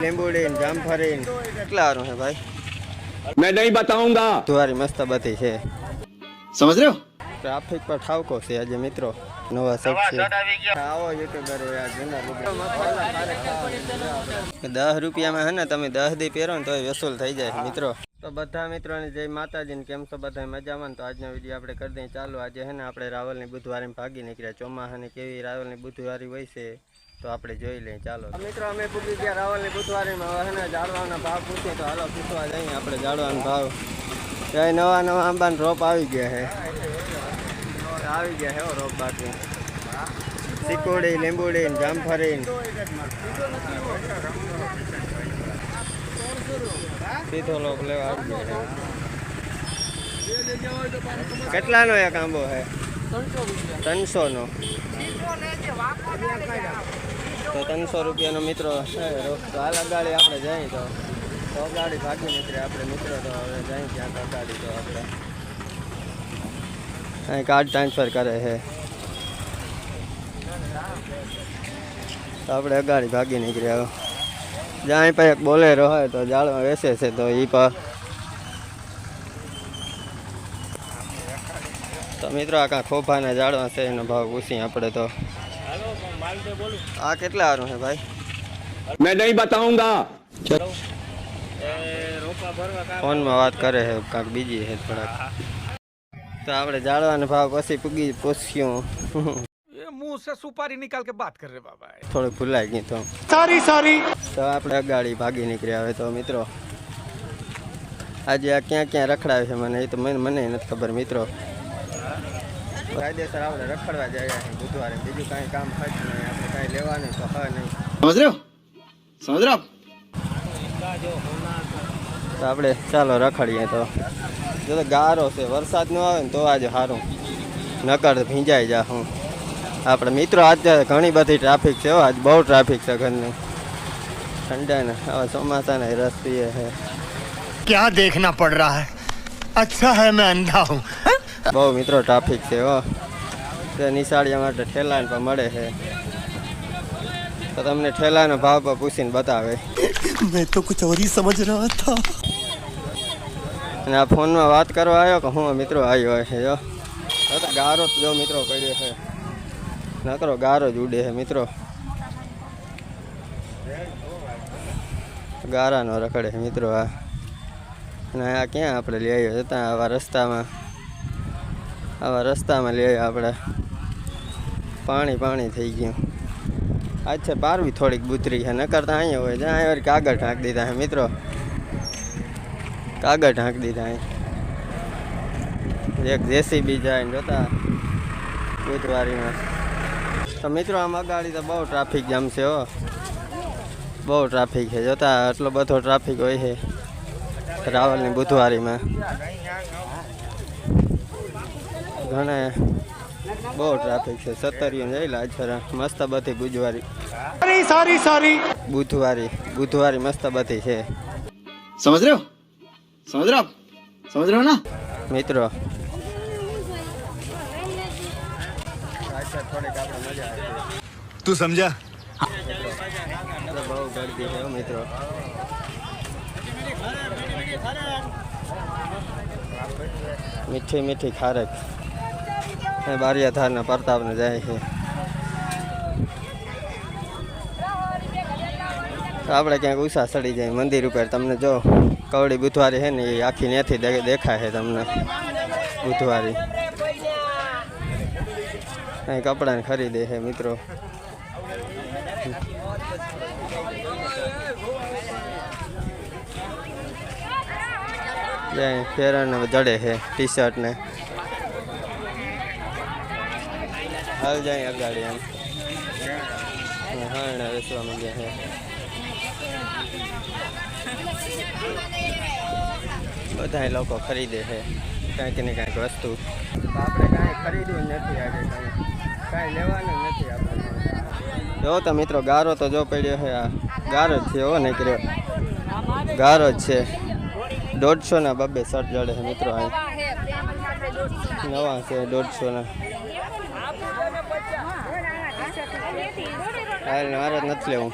લીંબુડીન જામફળીન કેટલા સારું ભાઈ? મેં નહીં બતાઉંગા તમારી મસ્ત બધી છે. સમજ રહ્યો? ટ્રાફિક પર ઠાવકો છે આજે મિત્રો. નવા શોખ છે. આવો યુટ્યુબર દસ રૂપિયામાં હે ને તમે દસ દી પહેરો ને તોય વસૂલ થઈ જાય મિત્રો. તો બધા મિત્રો ને જય માતાજીને કેમ છો? બધા મજામાં તો આજનો વીડિયો આપણે કરી દઈએ. ચાલો આજે હે ને આપણે રાવલની બુધવારે ભાગી નીકળ્યા. ચોમાસાની કેવી રાવલની બુધવારી હોય છે. તો આપણે જોઈ લઈએ ચાલો. મિત્રો અમે પૂછી ગયા રાવલની બુધવારીમાં હવે હે ને ભાવ પૂછીએ તો હાલો પૂછવા જઈએ આપણે જાડવાનો ભાવ. ત્યાં નવા નવા આંબાના રોપ આવી ગયા છે આવી ગયા હે હો રોપ બાકી. સિકોડી લીંબુડી ને જામફળી ને. સીધો લોક લેવા કેટલાનો એક આંબો છે ત્રણસો નો તો ત્રણસો રૂપિયાનો મિત્રો છે તો હાલ ગાડી આપણે જઈએ તો તો ગાડી ભાગી નીકળે આપણે મિત્રો, તો હવે જઈએ ત્યાં ગાડી તો આપણે. અહીં કાર્ડ ટ્રાન્સફર કરે છે. તો આપણે અગાડી ભાગી નીકળ્યા જ્યાં પાસે એક બોલેરો હોય તો જાળમાં બેસે છે, તો એ પર તો મિત્રો આ કાં ખોફાના જાળવા છે, એનો ભાવ પૂછી આપણે તો. આ કેટલા સારું છે ભાઈ मैं नहीं बताऊंगा ફોનમાં વાત કરે છે કાંક બીજી છે થોડાક તો આપણે જાળવાના ભાવ પછી પૂગી પૂછ્યું ये मुंह से सुपारी निकाल के बात कर रहे बाबा થોડુંક ભૂલાઈ ગયું તો सॉरी सॉरी તો આપણે અગાડી ભાગી નીકળ્યા હવે તો મિત્રો આજે આ ક્યાં ક્યાં રખડાવે છે મને એ તો મને મને નથી ખબર મિત્રો કાયદેસર આપણે રખડવા જાય બુધવારે. બીજું કાંઈ કામ ખર્ચ નહીં. આપણે કાંઈ લેવાનું તો હા નહીં. સમજ રહ્યો? તો આપણે ચાલો રખડીએ તો. જો ગારો છે. વરસાદ ન આવે ને તો આજે સારું નકર ભીંજાઈ જા હું. આપણે મિત્રો આજે ઘણી બધી ટ્રાફિક છે આજ બહુ ટ્રાફિક છે ઘરની. ઠંડાને આવા ચોમાસાને રસ પીએ છે. ક્યાં દેખના પડ રહા હૈ? અચ્છા હૈ મેં અંધા હું. બહુ મિત્રો ટ્રાફિક છે હો. તે નિશાળીયા માટે ઠેલાને પણ મળે છે. તો તમને ઠેલાનો ભાવ પણ પૂછીને બતાવે. મેં તો કુછ ઓર સમજ રહ્યો હતા. અને આ ફોનમાં વાત કરવા આવ્યો કે હું મિત્રો આવ્યો છે જો તો ગારો જો મિત્રો પડ્યો છે. નકરો ગારો જ ઉડે છે મિત્રો. ગારાનો રખડે મિત્રો આ. અને આ ક્યાં આપણે લઈ આવ્યો? હતા આવા રસ્તામાં. આવા રસ્તામાં લઈ આવ્યા આપણે. પાણી પાણી થઈ ગયું. આજ છે પારવી થોડીક બુતરી છે, નકર તો અહીંયા હોય, જ્યાં અહીંયા વળી કાગળ ઢાંક દીધા છે, મિત્રો. કાગળ ઢાંક દીધા અહીં એક જેસીબી જાય ને જોતા બુધવારીમાં. તો મિત્રો, આમ અગાડી તો બહુ ટ્રાફિક જામ છે, હો. બહુ ટ્રાફિક છે, જોતા આટલો બધો ટ્રાફિક હોય છે, રાવલની બુધવારીમાં. ઘણે બહુ ટ્રાફિક છે. સત્તરીએ જઈલા અચ્છા મસ્ત બધી ગુજવારી સોરી સોરી. બુધવારી બુધવારી મસ્ત બધી છે. સમજ રહ્યો? સમજ ના? મિત્રો તું સમજા? બહુ ગળતી છે મિત્રો. મીઠી મીઠી ખારેક બારિયા ધારના પ્રતાપને જાય છે. આપણે ક્યાંક ઉષા ચડી જાય મંદિર ઉપર. તમને જો કવડી બુધવારી છે ને એ આખી ત્યાંથી દેખાય છે તમને. બુધવારી. અહીં કપડાને ખરીદે છે મિત્રો. ફેરન જડે છે ટી શર્ટ ને હાલ જાય અગાડી એમ હા વેચવા માંગ્યા છે બધા લોકો ખરીદે છે કાંઈક ને કાંઈક વસ્તુ આપણે કાંઈ ખરીદવું જ નથી આજે કાંઈ કાંઈ લેવાનું જ નથી આપણે જો તો મિત્રો ગારો તો જો પડ્યો છે આ. ગારો જ છે એવો નીકળ્યો. ગારો જ છે. દોઢસો ના બબ્બે શર્ટ જડે છે મિત્રો અહીં. નવા છે દોઢસો ના હાલ મારે જ નથી લેવું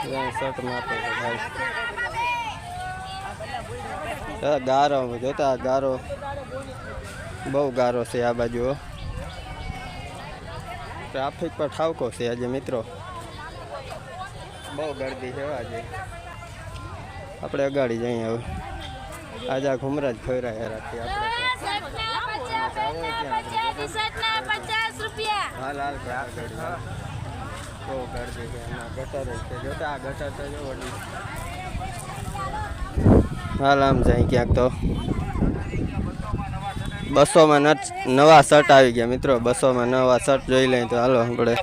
ત્યાં શર્ટમાં આપે છે ભાઈ આ ગારો જોતા આ ગારો બહુ ગારો છે આ બાજુ હો. ટ્રાફિક પર ઠાવકો છે આજે મિત્રો બહુ ગરદી છે હો આજે આપણે અગાડી જઈએ હવે આજે આ ઘુમરા જ ફેરાયા રાખીએ આપણે. હાલ હાલ ઘાટ ગળી હાલ. બહુ ગરદી છે એમાં ગટર છે. જોતા આ ગટર તો જો વળી. હાલ આમ જાય ક્યાંક તો. બસોમાં નવા શર્ટ આવી ગયા મિત્રો. બસોમાં નવા શર્ટ જોઈ લઈએ તો હાલો આપણે.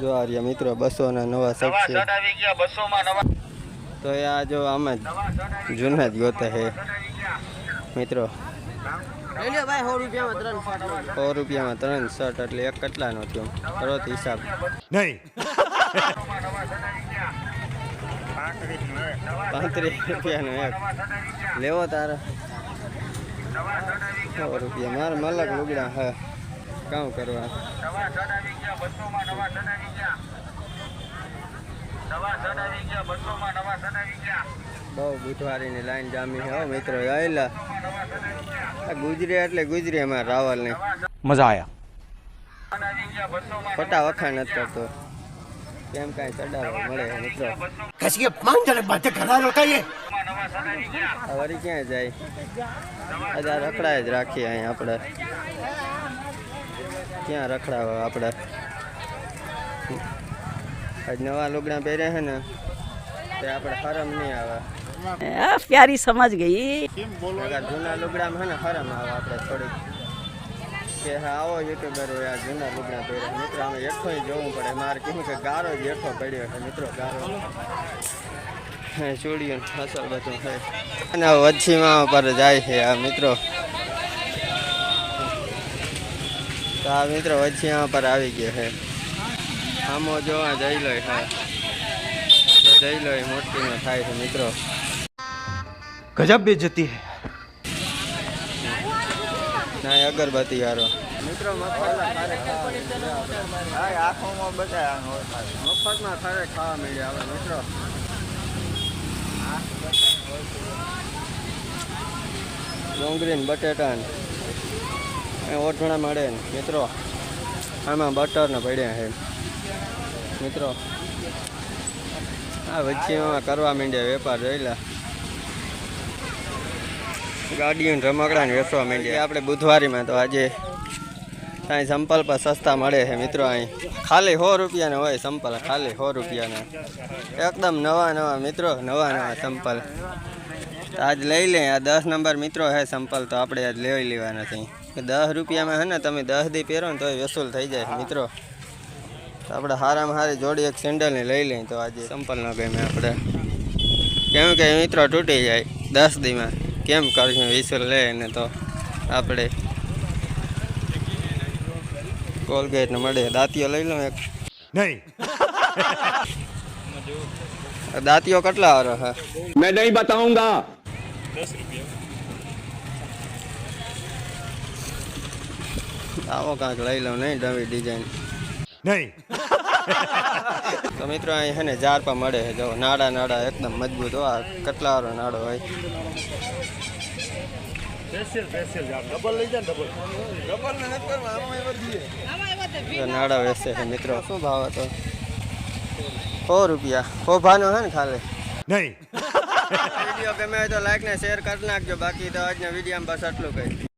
જો આ રહ્યા મિત્રો બસોના નવા શર્ટ છે. તો એ આ જો આમાં જ જૂના જ ગોતે છે. મિત્રો સો રૂપિયામાં ત્રણ શર્ટ એટલે એક કેટલાનો થયો? કરો હિસાબ. નહીં. પાંત્રીસ રૂપિયાનો એક. લેવો તારે? સો રૂપિયા. મારે મલક લુગડા હા. કામ કરવા. બહુ બુધવારીની લાઈન જામી હો મિત્રો આવેલા ગુજરી એટલે ગુજરી અમારે રાવલ ને મજા આયા. ખોટા વખાણ નથી કરતો. કેમ કઈ ચડાવવા મળે મિત્રો. કશી ક્યાં જાય? હજાર રખડાય જ રાખીએ અહીં આપણે ક્યાં રખડાવો આપણે नवा लुगड़ा पहले है ना ते आपण हरम नहीं आवा आ प्यारी समझ गई अगर जूना लुगड़ा में है ना हरम आवा आपरे थोड़ी के आओ यूट्यूबर या जूना लुगड़ा पहले मित्र हमें एक ही जोव पड़े मार किम के गारो येठो पड़ियो है मित्र गारो छोड़ियो असल बतो है ना वच्ची माँ पर जाय है आ मित्र तो मित्र वच्ची यहाँ पर आवी गयो है આમ જોવા જઈ લો હા. જઈ મોટી મોટીનો થાય છે મિત્રો. ગજબ બે જતી હે. ના અગરબત્તી યારો મિત્રો આંખોમાં બધા મફતમાં ખારે ખાવા મળ્યા આવે મિત્રો. ડુંગળી બટેટા ઓઠણા મળે મિત્રો. આમાં બટર ને પડ્યા છે. મિત્રો, આ વચ્ચેમાં કરવા માંડ્યા વેપાર જોઈલા ગાડીઓ રમકડાને વેચવા માંડ્યા. આપણે બુધવારીમાં તો આજે ત્યાં સંપલ પર સસ્તા મળે છે મિત્રો અહીં. ખાલી સો રૂપિયાના હોય સંપલ, ખાલી સો રૂપિયાના. એકદમ નવા નવા મિત્રો નવા નવા સંપલ. આજ લઈ લે આ દસ નંબર મિત્રો હે સંપલ તો આપણે આજ લઈ લેવા નથી દસ રૂપિયામાં હે ને તમે દસ દી પહેરો ને તો વસૂલ થઈ જાય મિત્રો. તો આપણે હારામાં હારી જોડી એક સેન્ડલને લઈ લઈએ તો આજે સંપલ ન ગમે આપણે. કેમ કે મિત્રો તૂટી જાય દસ દીમાં. કેમ કરશું વસૂલ લે ને તો આપણે. કોલગેટ મળે. દાંતીઓ લઈ લઉં એક. નહીં. દાંતીઓ કેટલા વાળો હા? મેં નહીં બતાઉંગા. દસ રૂપિયા આવો કાંક લઈ લઉં નહીં ડમી ડિઝાઇન નહીં. તો મિત્રો અહીં છે ને ઝાડપા મળે છે. જો નાડા નાડા એકદમ મજબૂત હોય આ કટલાવાળો નાડો હોય. તો નાડા વેચે છે મિત્રો. શું ભાવ હતો? સો રૂપિયા. ખોભાનો છે ને ખાલી? નહીં. વીડિયો ગમે તો લાઈક ને શેર કરી નાખજો. બાકી તો આજના વિડીયોમાં બસ આટલું કંઈ